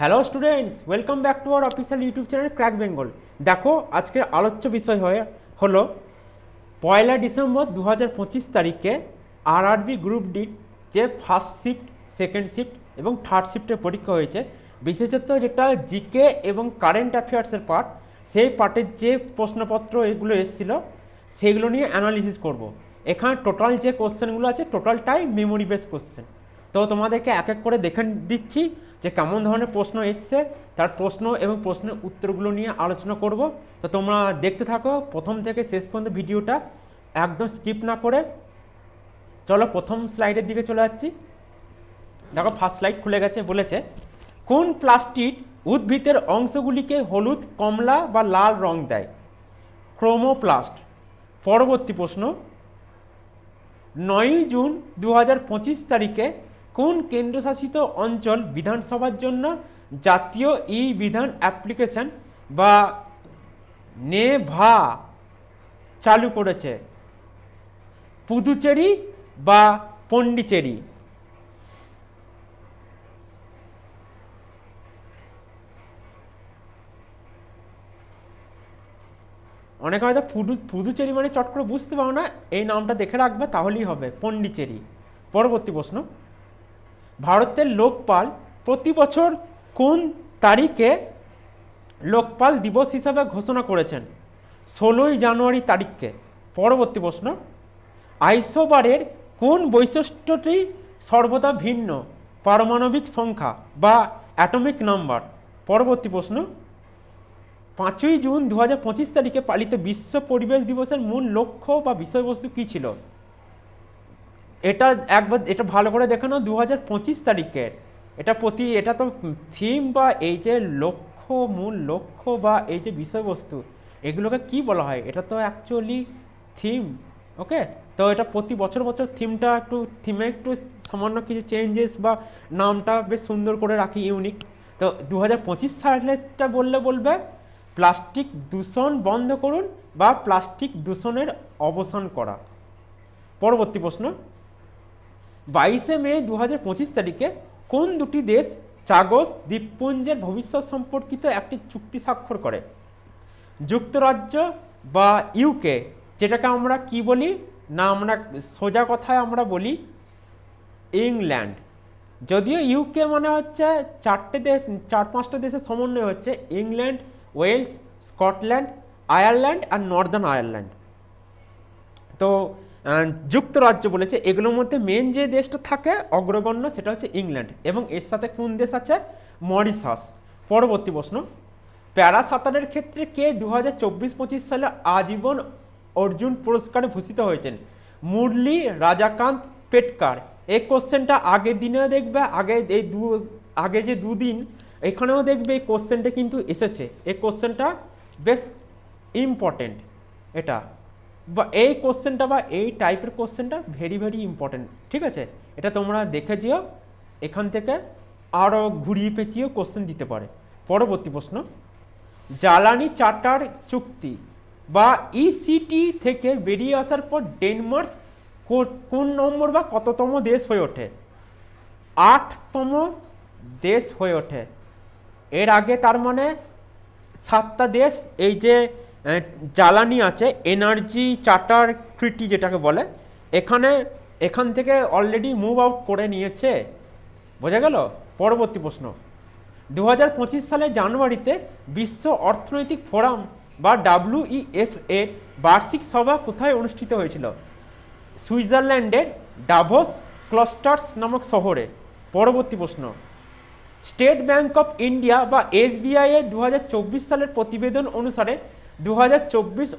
Hello students welcome back to our official YouTube channel crack Bengal দেখো, আজকের আলোচ্য বিষয় হয়ে হলো পয়লা ডিসেম্বর দু হাজার পঁচিশ তারিখে আরআরবি গ্রুপ ডি যে ফার্স্ট শিফট সেকেন্ড শিফট এবং থার্ড শিফটের পরীক্ষা হয়েছে, বিশেষত যেটা জিকে এবং কারেন্ট অ্যাফেয়ার্সের পার্ট সেই পার্টের যে প্রশ্নপত্র এগুলো এসেছিল, সেগুলো নিয়ে অ্যানালিসিস করব। এখানে টোটাল যে কোশ্চেনগুলো আছে টোটালটাই মেমোরি বেস কোশ্চেন তো তোমাদেরকে এক এক করে দেখে দিচ্ছি যে কেমন ধরনের প্রশ্ন এসছে, তার প্রশ্ন এবং প্রশ্নের উত্তরগুলো নিয়ে আলোচনা করব। তো তোমরা দেখতে থাকো প্রথম থেকে শেষ পর্যন্ত ভিডিওটা, একদম স্কিপ না করে। চলো প্রথম স্লাইডের দিকে চলে যাচ্ছি। দেখো ফার্স্ট স্লাইড খুলে গেছে, বলেছে, কোন প্লাস্টিক উদ্ভিদের অংশগুলিকে হলুদ, কমলা বা লাল রং দেয়? ক্রোমোপ্লাস্ট পরবর্তী প্রশ্ন, নয়ই জুন দু হাজার পঁচিশ তারিখে কোন কেন্দ্রশাসিত অঞ্চল বিধানসভার জন্য জাতীয় ই বিধান অ্যাপ্লিকেশন বা নেভা চালু করেছে? পুদুচেরি বা পন্ডিচেরি? অনেকে হয়তো পুদু, পুদুচেরি মানে চট করে বুঝতে পারো না, এই নামটা দেখে রাখবে, তাহলেই হবে, পন্ডিচেরি। পরবর্তী প্রশ্ন। ভারতের লোকপাল প্রতি বছর কোন তারিখে লোকপাল দিবস হিসাবে ঘোষণা করেছেন? ষোলোই জানুয়ারি তারিখকে। পরবর্তী প্রশ্ন, আইসোবারের কোন বৈশিষ্ট্যটি সর্বদা ভিন্ন? পারমাণবিক সংখ্যা বা অ্যাটমিক নাম্বার? পরবর্তী প্রশ্ন, পাঁচই জুন দু হাজার পঁচিশ তারিখে পালিত বিশ্ব পরিবেশ দিবসের মূল লক্ষ্য বা বিষয়বস্তু কী ছিল? এটা একবার, এটা ভালো করে দেখে নাও দু তারিখের এটা প্রতি, এটা তো থিম বা এই যে লক্ষ্য, মূল লক্ষ্য বা এই যে বিষয়বস্তু, এগুলোকে কি বলা হয়? এটা তো অ্যাকচুয়ালি থিম ওকে তো এটা প্রতি বছর বছর থিমটা একটু থিমে একটু সামান্য কিছু চেঞ্জেস বা নামটা বেশ সুন্দর করে রাখি ইউনিক তো দু হাজার পঁচিশ সালেরটা বললে বলবে প্লাস্টিক দূষণ বন্ধ করুন বা প্লাস্টিক দূষণের অবসান করা। পরবর্তী প্রশ্ন। বাইশে মে দু হাজার পঁচিশ তারিখে কোন দুটি দেশ চাগস দ্বীপপুঞ্জের ভবিষ্যৎ সম্পর্কিত একটি চুক্তি স্বাক্ষর করে? যুক্তরাজ্য বা ইউকে যেটাকে আমরা কি বলি? না, আমরা সোজা কথায় আমরা বলি ইংল্যান্ড। যদিও ইউকে মানে হচ্ছে চারটে দেশ, চার পাঁচটা দেশের সমন্বয় হচ্ছে, ইংল্যান্ড, ওয়েলস, স্কটল্যান্ড, আয়ারল্যান্ড আর নর্দার্ন আয়ারল্যান্ড। তো যুক্তরাজ্য বলেছে, এগুলোর মধ্যে মেন যে দেশটা থাকে, অগ্রগণ্য, সেটা হচ্ছে ইংল্যান্ড। এবং এর সাথে কোন দেশ আছে? মরিশাস। পরবর্তী প্রশ্ন প্যারা সাঁতারের ক্ষেত্রে কে দু হাজার সালে আজীবন অর্জুন পুরস্কারে ভূষিত হয়েছেন? মুরলি, রাজাকান্ত, পেটকার। এই কোশ্চেনটা আগের দিনেও দেখবে, আগে এই দু, আগে যে দুদিন, এখানেও দেখবে এই কোশ্চেনটা কিন্তু এসেছে। এই কোশ্চেনটা বেশ ইম্পর্টেন্ট এটা। বা এই কোশ্চেনটা বা এই টাইপের কোশ্চেনটা ভেরি ভেরি ইম্পর্টেন্ট ঠিক আছে? এটা তোমরা দেখে যেও, এখান থেকে আরও ঘুরিয়ে পেঁচিয়েও কোশ্চেন দিতে পারে। পরবর্তী প্রশ্ন, জ্বালানি চার্টার চুক্তি বা ইসিটি থেকে বেরিয়ে আসার পর ডেনমার্ক কোন নম্বর বা কততম দেশ হয়ে ওঠে? আটতম দেশ হয়ে ওঠে। এর আগে তার মানে সাতটা দেশ, এই যে জ্বালানি আছে, এনার্জি চার্টার ট্রিটি যেটাকে বলে, এখানে, এখান থেকে অলরেডি মুভ আউট করে নিয়েছে। বোঝা গেল? পরবর্তী প্রশ্ন। দু সালে জানুয়ারিতে বিশ্ব অর্থনৈতিক ফোরাম বা ডাব্লিউইএফ এর বার্ষিক সভা কোথায় অনুষ্ঠিত হয়েছিল? সুইজারল্যান্ডের ডাভোস ক্লস্টার্স নামক শহরে। পরবর্তী প্রশ্ন। স্টেট ব্যাংক অফ ইন্ডিয়া বা এসবিআই এর দু হাজার চব্বিশ সালের প্রতিবেদন অনুসারে দু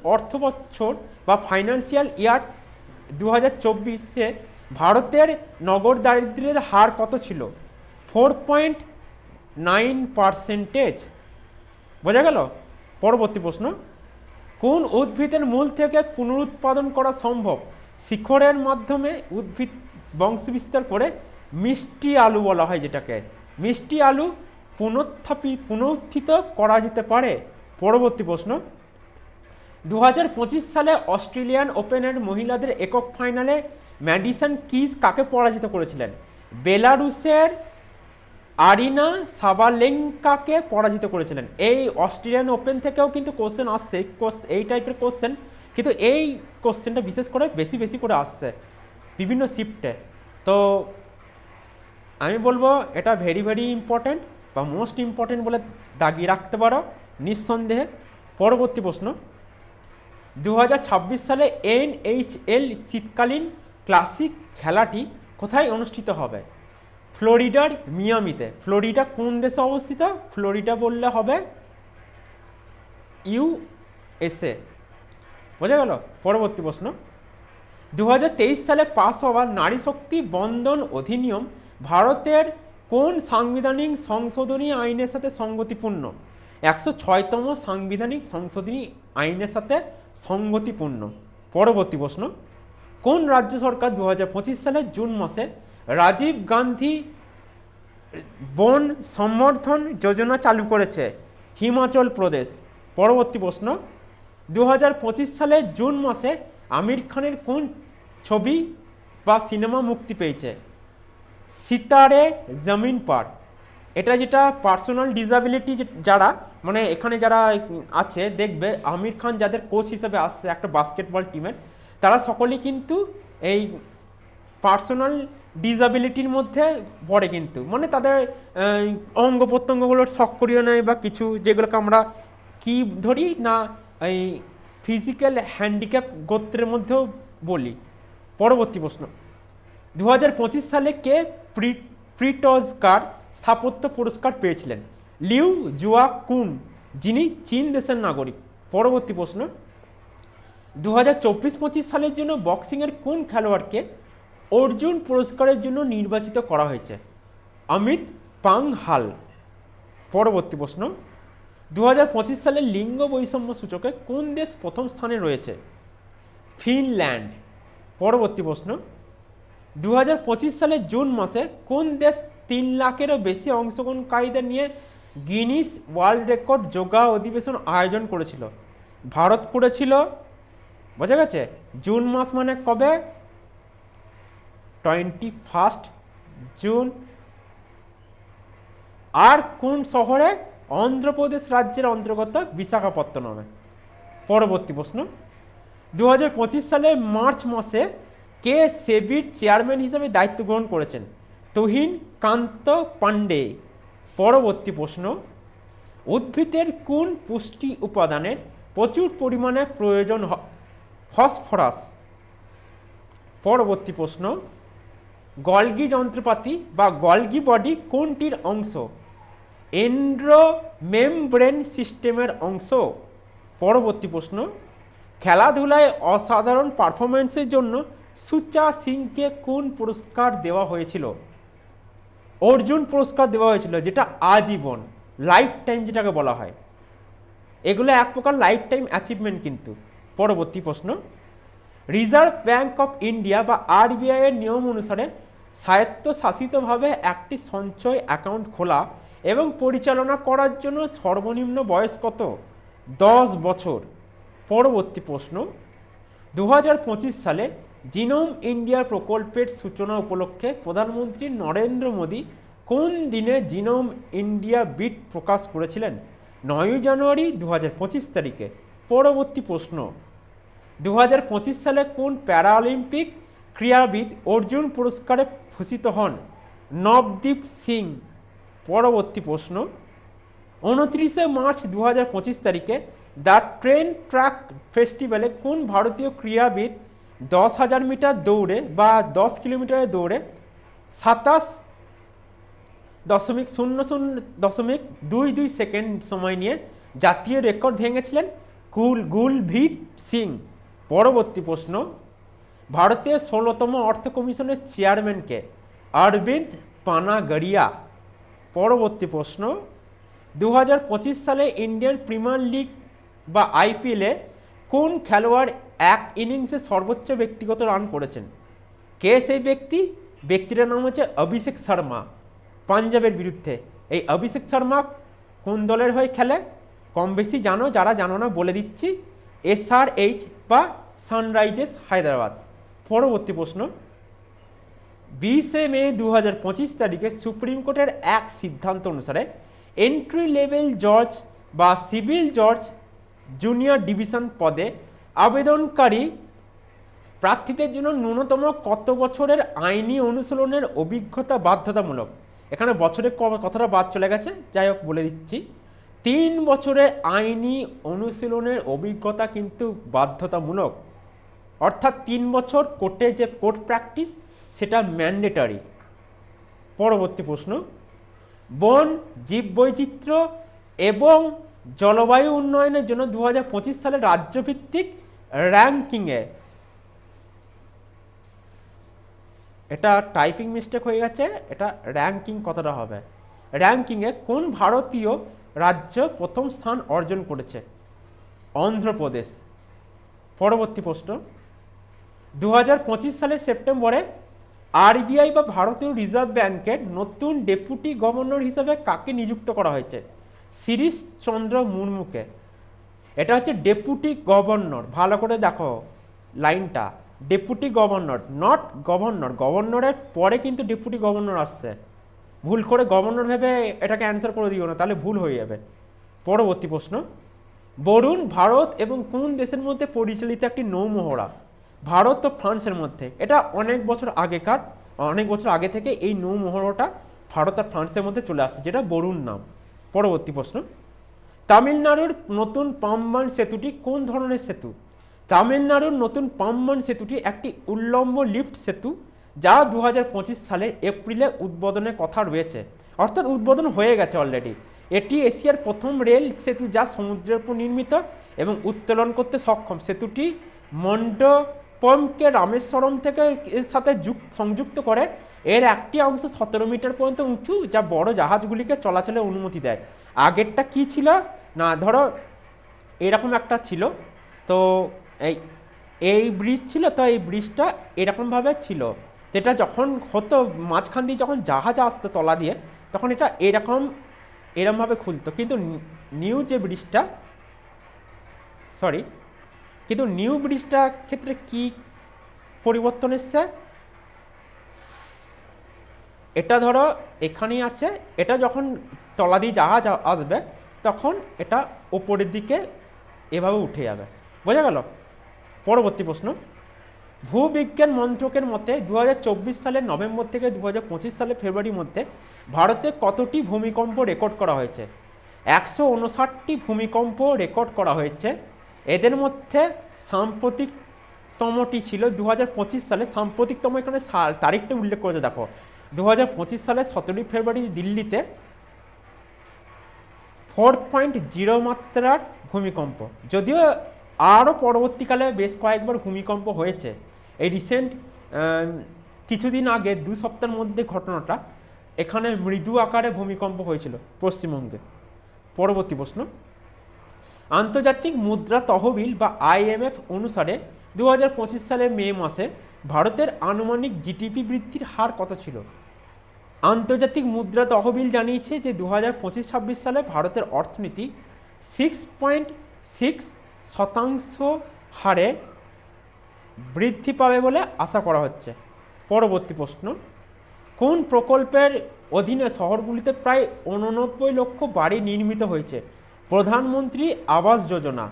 অর্থ বছর বা ফাইন্যান্সিয়াল ইয়ার দু হাজার চব্বিশে ভারতের নগর দারিদ্র্যের হার কত ছিল? ফোর পয়েন্ট নাইন পার্সেন্টেজ বোঝা গেল? পরবর্তী প্রশ্ন। কোন উদ্ভিদের মূল থেকে পুনরুৎপাদন করা সম্ভব? শিখরের মাধ্যমে উদ্ভিদ বংশবিস্তার করে মিষ্টি আলু বলা হয় যেটাকে। মিষ্টি আলু পুনঃস্থাপি পুনরুত্থিত করা যেতে পারে। পরবর্তী প্রশ্ন। দু হাজার পঁচিশ সালে অস্ট্রেলিয়ান ওপেনের মহিলাদের একক ফাইনালে ম্যাডিসন কিজ কাকে পরাজিত করেছিলেন? বেলারুসের আরিনা সাবালেঙ্কাকে পরাজিত করেছিলেন। এই অস্ট্রেলিয়ান ওপেন থেকেও কিন্তু কোশ্চেন আসছে এই টাইপের কোশ্চেন কিন্তু এই কোশ্চেনটা বিশেষ করে বেশি বেশি করে আসছে বিভিন্ন শিফটে তো আমি বলব, এটা ভেরি ভেরি ইম্পর্ট্যান্ট বা মোস্ট ইম্পর্ট্যান্ট বলে দাগিয়ে রাখতে পারো। নিঃসন্দেহে পরবর্তী প্রশ্ন। দু হাজার ছাব্বিশ সালে এনএইচএল শীতকালীন ক্লাসিক খেলাটি কোথায় অনুষ্ঠিত হবে? ফ্লোরিডার মিয়ামিতে। ফ্লোরিডা কোন দেশে অবস্থিত? ফ্লোরিডা বললে হবে ইউএসএ বোঝা গেল? পরবর্তী প্রশ্ন। দু হাজার তেইশ সালে পাশ হওয়া নারী শক্তি বন্ধন অধিনিয়ম ভারতের কোন সাংবিধানিক সংশোধনী আইনের সাথে সঙ্গতিপূর্ণ? একশো ছয়তম সাংবিধানিক সংশোধনী আইনের সাথে সঙ্গতিপূর্ণ পরবর্তী প্রশ্ন, কোন রাজ্য সরকার দু হাজার পঁচিশ সালের জুন মাসে রাজীব গান্ধী বন সম্বর্ধন যোজনা চালু করেছে? হিমাচল প্রদেশ। পরবর্তী প্রশ্ন দু হাজার পঁচিশ সালের জুন মাসে আমির খানের কোন ছবি বা সিনেমা মুক্তি পেয়েছে? সিতারে জমিন পার। এটা যেটা পার্সোনাল ডিসাবিলিটি যারা মানে এখানে যারা আছে, দেখবে, আমির খান যাদের কোচ হিসেবে আসছে একটা বাস্কেটবল টিমের তারা সকলেই কিন্তু এই পার্সোনাল ডিসাবিলিটির মধ্যে পড়ে কিন্তু। মানে তাদের অঙ্গ প্রত্যঙ্গগুলোর সক্রিয় নেয় বা কিছু যেগুলোকে আমরা কি ধরি না, এই ফিজিক্যাল হ্যান্ডিক্যাপ গোত্রের মধ্যেও বলি। পরবর্তী প্রশ্ন। দু হাজার পঁচিশ সালে কে প্রি প্রিটজকার স্থাপত্য পুরস্কার পেয়েছিলেন। লিউ জুয়া কুন, যিনি চীন দেশের নাগরিক। পরবর্তী প্রশ্ন দু হাজার চব্বিশ পঁচিশ সালের জন্য বক্সিংয়ের কোন খেলোয়াড়কে অর্জুন পুরস্কারের জন্য নির্বাচিত করা হয়েছে? অমিত পাংহাল। পরবর্তী প্রশ্ন দু হাজার পঁচিশ সালে লিঙ্গ বৈষম্য সূচকে কোন দেশ প্রথম স্থানে রয়েছে? ফিনল্যান্ড। পরবর্তী প্রশ্ন দু হাজার পঁচিশ সালের জুন মাসে কোন দেশ তিন লাখেরও বেশি অংশগ্রহণকারীদের নিয়ে গিনিস ওয়ার্ল্ড রেকর্ড যোগা অধিবেশন আয়োজন করেছিল। ভারত করেছিল, বোঝা গেছে? জুন মাস মানে কবে? Twenty first June. আর কোন শহরে? অন্ধ্রপ্রদেশ রাজ্যের অন্তর্গত বিশাখাপত্তনমে। পরবর্তী প্রশ্ন। দু হাজার পঁচিশ সালের মার্চ মাসে কে সেবির চেয়ারম্যান হিসেবে দায়িত্ব গ্রহণ করেছেন? তুহিন কান্ত পান্ডে পরবর্তী প্রশ্ন, উদ্ভিদের কোন পুষ্টি উপাদানের প্রচুর পরিমাণে প্রয়োজন ফসফরাস? পরবর্তী প্রশ্ন, গলগি যন্ত্রপাতি বা গলগি বডি কোনটির অংশ? এন্ড্রোমেমব্রেন সিস্টেমের অংশ। পরবর্তী প্রশ্ন, খেলাধুলায় অসাধারণ পারফরমেন্সের জন্য সুচা সিংকে কোন পুরস্কার দেওয়া হয়েছিল? অর্জুন পুরস্কার দেওয়া হয়েছিল, যেটা আজীবন লাইফ টাইম যেটাকে বলা হয়। এগুলো এক প্রকার লাইফ টাইম অ্যাচিভমেন্ট কিন্তু। পরবর্তী প্রশ্ন রিজার্ভ ব্যাঙ্ক অফ ইন্ডিয়া বা আরবিআই এর নিয়ম অনুসারে স্বায়ত্তশাসিতভাবে একটি সঞ্চয় অ্যাকাউন্ট খোলা এবং পরিচালনা করার জন্য সর্বনিম্ন বয়স কত? দশ বছর। পরবর্তী প্রশ্ন দু হাজার পঁচিশ সালে জিনোম ইন্ডিয়া প্রকল্পের সূচনা উপলক্ষে প্রধানমন্ত্রী নরেন্দ্র মোদী কোন দিনে জিনোম ইন্ডিয়া বিট প্রকাশ করেছিলেন? নয়ই জানুয়ারি দু হাজার পঁচিশ তারিখে। পরবর্তী প্রশ্ন। দু হাজার পঁচিশ সালে কোন প্যারালিম্পিক ক্রীড়াবিদ অর্জুন পুরস্কারে ভূষিত হন? নবদীপ সিং। পরবর্তী প্রশ্ন। উনত্রিশে মার্চ দু হাজার পঁচিশ তারিখে দ্য ট্রেন ট্র্যাক ফেস্টিভ্যালে কোন ভারতীয় ক্রীড়াবিদ দশ হাজার মিটার দৌড়ে বা দশ কিলোমিটারে দৌড়ে সাতাশ দশমিক শূন্য শূন্য দশমিক দুই দুই সেকেন্ড সময় নিয়ে জাতীয় রেকর্ড ভেঙেছিলেন গুল গুলভীর সিং। পরবর্তী প্রশ্ন ভারতের ষোলোতম অর্থ কমিশনের চেয়ারম্যানকে অরবিন্দ পানাগড়িয়া। পরবর্তী প্রশ্ন দু হাজার পঁচিশ সালে ইন্ডিয়ান প্রিমিয়ার লিগ বা আইপিএলে কোন খেলোয়াড় এক ইনিংসে সর্বোচ্চ ব্যক্তিগত রান করেছেন। কে সেই ব্যক্তি? ব্যক্তিটার নাম হচ্ছে অভিষেক শর্মা, পাঞ্জাবের বিরুদ্ধে। এই অভিষেক শর্মা কোন দলের হয়ে খেলে? কম বেশি জানো, যারা জানো না, বলে দিচ্ছি। এসআরএইচ বা সানরাইজার্স হায়দ্রাবাদ। পরবর্তী প্রশ্ন। বিশে মে দু হাজার পঁচিশ তারিখে সুপ্রিম কোর্টের এক সিদ্ধান্ত অনুসারে এন্ট্রি লেভেল জজ বা সিভিল জজ জুনিয়র ডিভিশন পদে আবেদনকারী প্রার্থীদের জন্য ন্যূনতম কত বছরের আইনি অনুশীলনের অভিজ্ঞতা বাধ্যতামূলক? এখানে বছরের ক- কথাটা বাদ চলে গেছে, যাই হোক বলে দিচ্ছি। তিন বছরে আইনি অনুশীলনের অভিজ্ঞতা কিন্তু বাধ্যতামূলক। অর্থাৎ তিন বছর কোর্টে যে কোর্ট প্র্যাকটিস, সেটা ম্যান্ডেটারি। পরবর্তী প্রশ্ন। বন, জীববৈচিত্র্য এবং জলবায়ু উন্নয়নের জন্য দু হাজার পঁচিশ সালে রাজ্যভিত্তিক র্যাঙ্কিংয়ে এটা টাইপিং মিস্টেক হয়ে গেছে, এটা র্যাঙ্কিং কতটা হবে? র্যাঙ্কিংয়ে কোন ভারতীয় রাজ্য প্রথম স্থান অর্জন করেছে? অন্ধ্রপ্রদেশ। পরবর্তী প্রশ্ন। দু হাজার পঁচিশ সালের সেপ্টেম্বরে আরবিআই বা ভারতীয় রিজার্ভ ব্যাংকের নতুন ডেপুটি গভর্নর হিসেবে কাকে নিযুক্ত করা হয়েছে? শিরিষ চন্দ্র মুর্মুকে। এটা হচ্ছে ডেপুটি গভর্নর ভালো করে দেখো লাইনটা। ডেপুটি গভর্নর নট গভর্নর গভর্নরের পরে কিন্তু ডেপুটি গভর্নর আসছে। ভুল করে গভর্নর ভেবে এটাকে অ্যান্সার করে দিও না, তাহলে ভুল হয়ে যাবে। পরবর্তী প্রশ্ন। বরুণ ভারত এবং কোন দেশের মধ্যে পরিচালিত একটি নৌমহড়া? ভারত ও ফ্রান্সের মধ্যে। এটা অনেক বছর আগেকার, অনেক বছর আগে থেকে এই নৌমহড়াটা ভারত আর ফ্রান্সের মধ্যে চলে আসছে, যেটা বরুণ নাম। পরবর্তী প্রশ্ন। তামিলনাড়ুর নতুন পাম্বান সেতুটি কোন ধরনের সেতু? তামিলনাড়ুর নতুন পাম্বান সেতুটি একটি উল্লম্ব লিফট সেতু, যা দু হাজার পঁচিশ সালের এপ্রিলে উদ্বোধনের কথা রয়েছে। অর্থাৎ উদ্বোধন হয়ে গেছে অলরেডি এটি এশিয়ার প্রথম রেল সেতু যা সমুদ্রের উপর নির্মিত এবং উত্তোলন করতে সক্ষম। সেতুটি মন্ডপমকে রামেশ্বরম থেকে এর সাথে যুক সংযুক্ত করে এর একটি অংশ সতেরো মিটার পর্যন্ত উঁচু, যা বড় জাহাজগুলিকে চলাচলের অনুমতি দেয়। আগেরটা কি ছিল? না, ধরো এরকম একটা ছিল। তো এই এই ব্রিজ ছিল, তো এই ব্রিজটা এরকমভাবে ছিল। যেটা যখন হতো, মাঝখান দিয়ে যখন জাহাজ আসতো তলা দিয়ে, তখন এটা এরকম, এরমভাবে খুলতো। কিন্তু নিউ যে ব্রিজটা সরি কিন্তু নিউ ব্রিজটার ক্ষেত্রে কি পরিবর্তন এসছে? এটা ধরো এখানেই আছে, এটা যখন তলা দিয়ে জাহাজ আসবে, তখন এটা ওপরের দিকে এভাবে উঠে যাবে। বোঝা গেল? পরবর্তী প্রশ্ন। ভূবিজ্ঞান মন্ত্রকের মতে দু সালের নভেম্বর থেকে দু সালের ফেব্রুয়ারির মধ্যে ভারতে কতটি ভূমিকম্প রেকর্ড করা হয়েছে? একশো উনষাটটি ভূমিকম্প রেকর্ড করা হয়েছে। এদের মধ্যে সাম্প্রতিকতমটি ছিল দু হাজার পঁচিশ সালে সাম্প্রতিকতম। এখানে তারিখটা উল্লেখ করেছে, দেখো। দু সালের সতেরোই ফেব্রুয়ারি দিল্লিতে ফোর পয়েন্ট জিরো মাত্রার ভূমিকম্প। যদিও আরও পরবর্তীকালে বেশ কয়েকবার ভূমিকম্প হয়েছে। এই রিসেন্ট কিছুদিন আগে, দু সপ্তাহের মধ্যে ঘটনাটা, এখানে মৃদু আকারে ভূমিকম্প হয়েছিল পশ্চিমবঙ্গে। পরবর্তী প্রশ্ন, আন্তর্জাতিক মুদ্রা তহবিল বা আইএমএফ অনুসারে দু সালের মে মাসে ভারতের আনুমানিক জিডিপি বৃদ্ধির হার কত ছিল? আন্তর্জাতিক মুদ্রা তহবিল জানিয়েছে যে দু হাজার পঁচিশ ছাব্বিশ সালে ভারতের অর্থনীতি সিক্স পয়েন্ট সিক্স শতাংশ হারে বৃদ্ধি পাবে বলে আশা করা হচ্ছে। পরবর্তী প্রশ্ন, কোন প্রকল্পের অধীনে শহরগুলিতে প্রায় উননব্বই লক্ষ বাড়ি নির্মিত হয়েছে? প্রধানমন্ত্রী আবাস যোজনা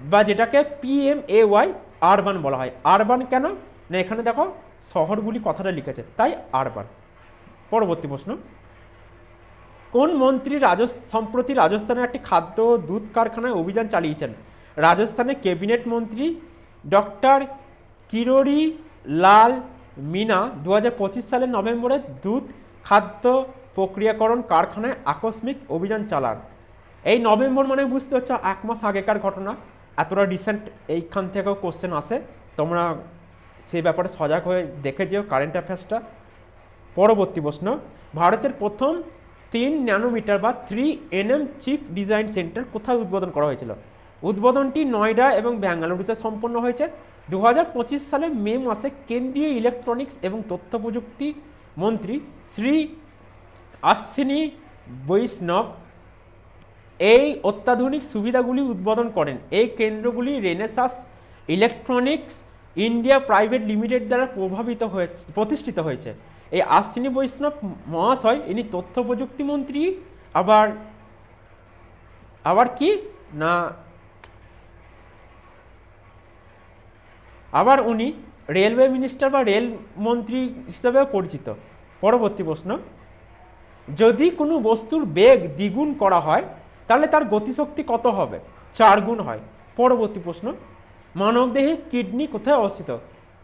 বা যেটাকে পিএমএওয়াই আরবান বলা হয়। আরবান কেন? না, এখানে দেখো শহরগুলি কথাটা লিখেছে, তাই আরবান পরবর্তী প্রশ্ন। কোন মন্ত্রী রাজস্থান সম্প্রতি রাজস্থানে একটি খাদ্য দুধ কারখানায় অভিযান চালিয়েছেন? রাজস্থানের ক্যাবিনেট মন্ত্রী ডক্টর কিরোরি লাল মিনা দু হাজার পঁচিশ সালের নভেম্বরে দুধ খাদ্য প্রক্রিয়াকরণ কারখানায় আকস্মিক অভিযান চালান। এই নভেম্বর মানে বুঝতে হচ্ছে এক মাস আগেকার ঘটনা। এতটা রিসেন্ট এইখান থেকেও কোশ্চেন আসে। তোমরা সেই ব্যাপারে সজাগ হয়ে দেখে যেও কারেন্ট অ্যাফেয়ার্সটা পরবর্তী প্রশ্ন, ভারতের প্রথম তিন ন্যানোমিটার বা three NM chip design centre কোথায় উদ্বোধন করা হয়েছিল? উদ্বোধনটি নয়ডা এবং ব্যাঙ্গালুরুতে সম্পন্ন হয়েছে। দু হাজার সালে মে মাসে কেন্দ্রীয় ইলেকট্রনিক্স এবং তথ্য প্রযুক্তি মন্ত্রী শ্রী আশ্বিনী বৈষ্ণব এই অত্যাধুনিক সুবিধাগুলি উদ্বোধন করেন। এই কেন্দ্রগুলি Renesas Electronics India Private Limited দ্বারা প্রভাবিত হয়েছে, প্রতিষ্ঠিত হয়েছে। এই আশ্বিনী বৈষ্ণব মহাশয়, ইনি তথ্য প্রযুক্তি মন্ত্রী, আবার আবার কি? না, আবার উনি রেলওয়ে মিনিস্টার বা রেল মন্ত্রী হিসেবেও পরিচিত। পরবর্তী প্রশ্ন, যদি কোনো বস্তুর বেগ দ্বিগুণ করা হয় তাহলে তার গতিশক্তি কত হবে? চার গুণ হয়। পরবর্তী প্রশ্ন মানবদেহে কিডনি কোথায় অবস্থিত?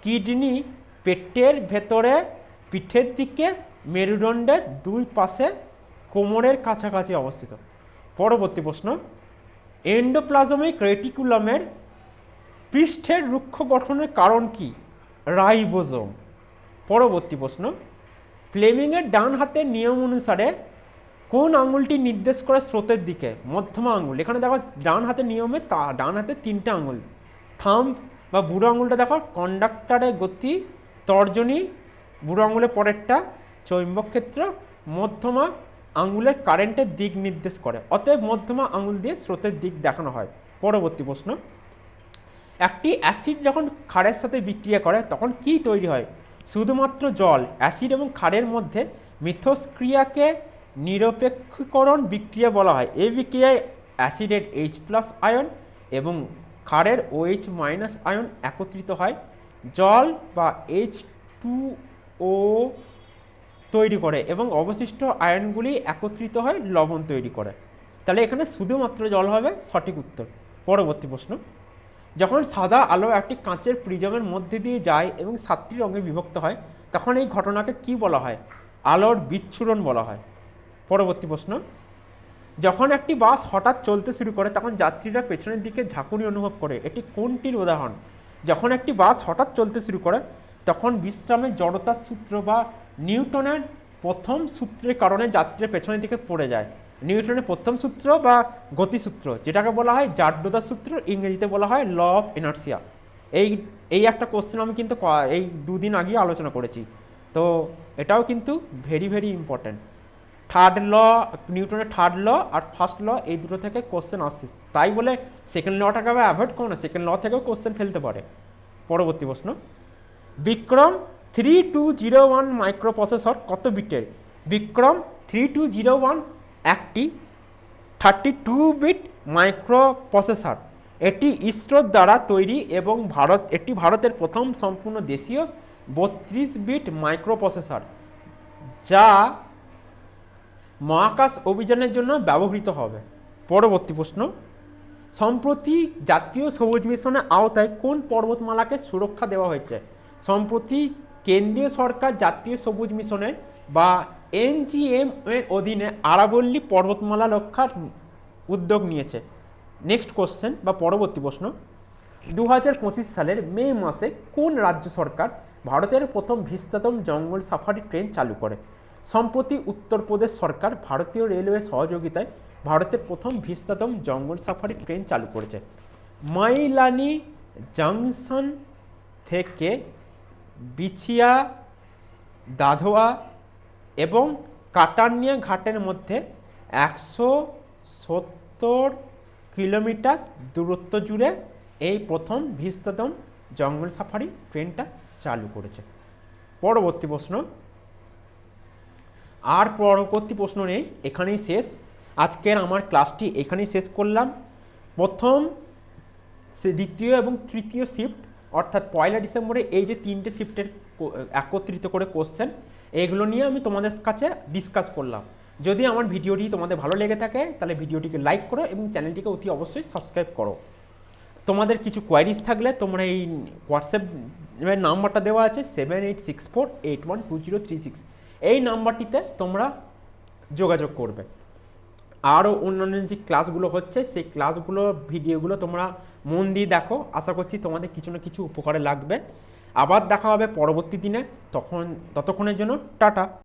কিডনি পেটের ভেতরে, পিঠের দিকে মেরুদণ্ডের দুই পাশে, কোমরের কাছাকাছি অবস্থিত। পরবর্তী প্রশ্ন, এন্ডোপ্লাজমিক রেটিকুলামের পৃষ্ঠের রুক্ষ গঠনের কারণ কি? রাইবোজোম। পরবর্তী প্রশ্ন, ফ্লেমিংয়ের ডান হাতের নিয়ম অনুসারে কোন আঙুলটি নির্দেশ করে স্রোতের দিকে? মধ্যমা আঙুল। এখানে দেখো ডান হাতের নিয়মে তা, ডান হাতে তিনটে আঙুল। থাম বা বুড়ো আঙুলটা দেখো কন্ডাক্টারের গতি, তর্জনী, বুড়ো আঙুলের পরেরটা, চৌম্বক ক্ষেত্র, মধ্যমা আঙুলের কারেন্টের দিক নির্দেশ করে। অতএব মধ্যমা আঙুল দিয়ে স্রোতের দিক দেখানো হয়। পরবর্তী প্রশ্ন। একটি অ্যাসিড যখন ক্ষারের সাথে বিক্রিয়া করে, তখন কি তৈরি হয়? শুধুমাত্র জল, অ্যাসিড এবং ক্ষারের মধ্যে মিথস্ক্রিয়াকে নিরপেক্ষীকরণ বিক্রিয়া বলা হয়। এই বিক্রিয়ায় অ্যাসিডের এইচ প্লাস আয়ন এবং ক্ষারের ওএইচ মাইনাস আয়ন একত্রিত হয়। জল বা এইচ টু ও তৈরি করে এবং অবশিষ্ট আয়নগুলি একত্রিত হয় লবণ তৈরি করে। তাহলে এখানে শুধুমাত্র জল হবে? সঠিক উত্তর। পরবর্তী প্রশ্ন। যখন সাদা আলো একটি কাঁচের প্রিজমের মধ্যে দিয়ে যায় এবং সাতটি রঙে বিভক্ত হয়, তখন এই ঘটনাকে কি বলা হয়? আলোর বিচ্ছুরণ বলা হয়। পরবর্তী প্রশ্ন, যখন একটি বাস হঠাৎ চলতে শুরু করে, তখন যাত্রীরা পেছনের দিকে ঝাঁকুনি অনুভব করে। এটি কোনটির উদাহরণ? যখন একটি বাস হঠাৎ চলতে শুরু করে, তখন বিশ্রামের জড়তার সূত্র বা নিউটনের প্রথম সূত্রের কারণে যাত্রীরা পেছনের দিকে পড়ে যায়। নিউটনের প্রথম সূত্র বা গতিসূত্র, যেটাকে বলা হয় জাড্যতার সূত্র, ইংরেজিতে বলা হয় ল অফ এনার্সিয়া এই এই একটা কোশ্চেন আমি কিন্তু এই দুদিন আগেই আলোচনা করেছি। তো এটাও কিন্তু very very important third law নিউটনের থার্ড ল আর ফার্স্ট ল এই দুটো থেকে কোশ্চেন আসছে। তাই বলে সেকেন্ড লটাকে অ্যাভয়েড করো না সেকেন্ড ল থেকেও কোশ্চেন ফেলতে পারে। পরবর্তী প্রশ্ন। Vikram three two zero one micro processor কত বিটের? Vikram three two zero one একটি thirty two bit micro processor এটি ইসরোর দ্বারা তৈরি এবং ভারত, এটি ভারতের প্রথম সম্পূর্ণ দেশীয় বত্রিশ বিট মাইক্রো প্রসেসর যা মহাকাশ অভিযানের জন্য ব্যবহৃত হবে। পরবর্তী প্রশ্ন, সম্প্রতি জাতীয় সবুজ মিশনের আওতায় কোন পর্বতমালাকে সুরক্ষা দেওয়া হয়েছে? সম্প্রতি কেন্দ্রীয় সরকার জাতীয় সবুজ মিশনের বা এনজিএম এর অধীনে আরাবল্লী পর্বতমালা রক্ষার উদ্যোগ নিয়েছে। নেক্সট কোশ্চেন বা পরবর্তী প্রশ্ন দু হাজার পঁচিশ সালের মে মাসে কোন রাজ্য সরকার ভারতের প্রথম ভিস্তাতম জঙ্গল সাফারি ট্রেন চালু করে? সম্প্রতি উত্তরপ্রদেশ সরকার ভারতীয় রেলওয়ে সহযোগিতায় ভারতের প্রথম ভিস্তাতম জঙ্গল সাফারি ট্রেন চালু করেছে। মাইলানি জাংশন থেকে বিছিয়া, দাধোয়া এবং কাটানিয়া ঘাটের মধ্যে একশো সত্তর কিলোমিটার দূরত্ব জুড়ে এই প্রথম ভিস্ততম জঙ্গল সাফারি ট্রেনটা চালু করেছে। পরবর্তী প্রশ্ন আর পরবর্তী প্রশ্ন নেই, এখানেই শেষ। আজকের আমার ক্লাসটি এখানেই শেষ করলাম। প্রথম দ্বিতীয় এবং তৃতীয় শিফট অর্থাৎ পয়লা ডিসেম্বরে এই যে তিনটে শিফটের একত্রিত করে কোশ্চেন এগুলো নিয়ে আমি তোমাদের কাছে ডিসকাস করলাম। যদি আমার ভিডিওটি তোমাদের ভালো লেগে থাকে, তাহলে ভিডিওটিকে লাইক করো এবং চ্যানেলটিকে অতি অবশ্যই সাবস্ক্রাইব করো। তোমাদের কিছু কোয়ারিজ থাকলে তোমরা এই হোয়াটসঅ্যাপ নাম্বারটা দেওয়া আছে seven eight six four eight one two zero three six এই নাম্বারটিতে তোমরা যোগাযোগ করবে। আরও অন্যান্য যে ক্লাসগুলো হচ্ছে, সেই ক্লাসগুলো, ভিডিওগুলো তোমরা মন দিয়ে দেখো। আশা করছি তোমাদের কিছু না কিছু উপকারে লাগবে। আবার দেখা হবে পরবর্তী দিনে। তখন, ততক্ষণের জন্য টাটা।